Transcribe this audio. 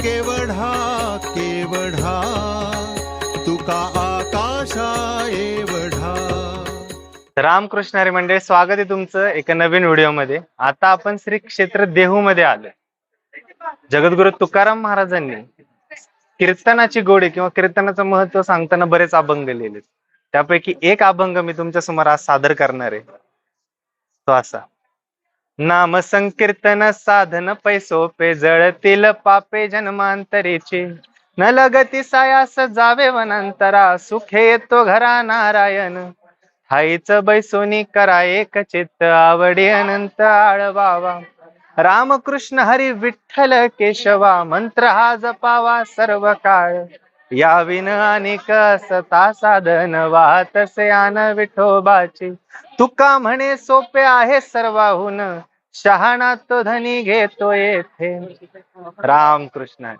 केवढा केवढा तुका आकाशा एवढा रामकृष्ण हरी मंडळी स्वागत आहे तुमचं एका नवीन व्हिडिओमध्ये. आता आपण श्री क्षेत्र देहू मध्ये आलो जगद्गुरु तुकाराम महाराजांनी कीर्तनाची गोडी किंवा कीर्तनाचं महत्त्व सांगताना बरेच अभंग लिहिले त्यापैकी एक अभंग मी तुमच्यासमोर आज सादर करणार आहे. तो असा. नाम संकीर्तन साधन पैसोपे जळतील पापे जन्मांतरीची. न लगती सायास जावे वनांतरा सुखे येतो घरा नारायण. हाईच बैसोनी करा एक चित्त आवडी अनंत आळवावा. रामकृष्ण हरी विठ्ठल केशवा मंत्र हा जपावा सर्व काळ या विन आणि कसता साधन वाहतसे आन विठोबाची. तुका म्हणे सोपे आहे सर्वाहून शहाणा तो धनी घेतो येथे. रामकृष्ण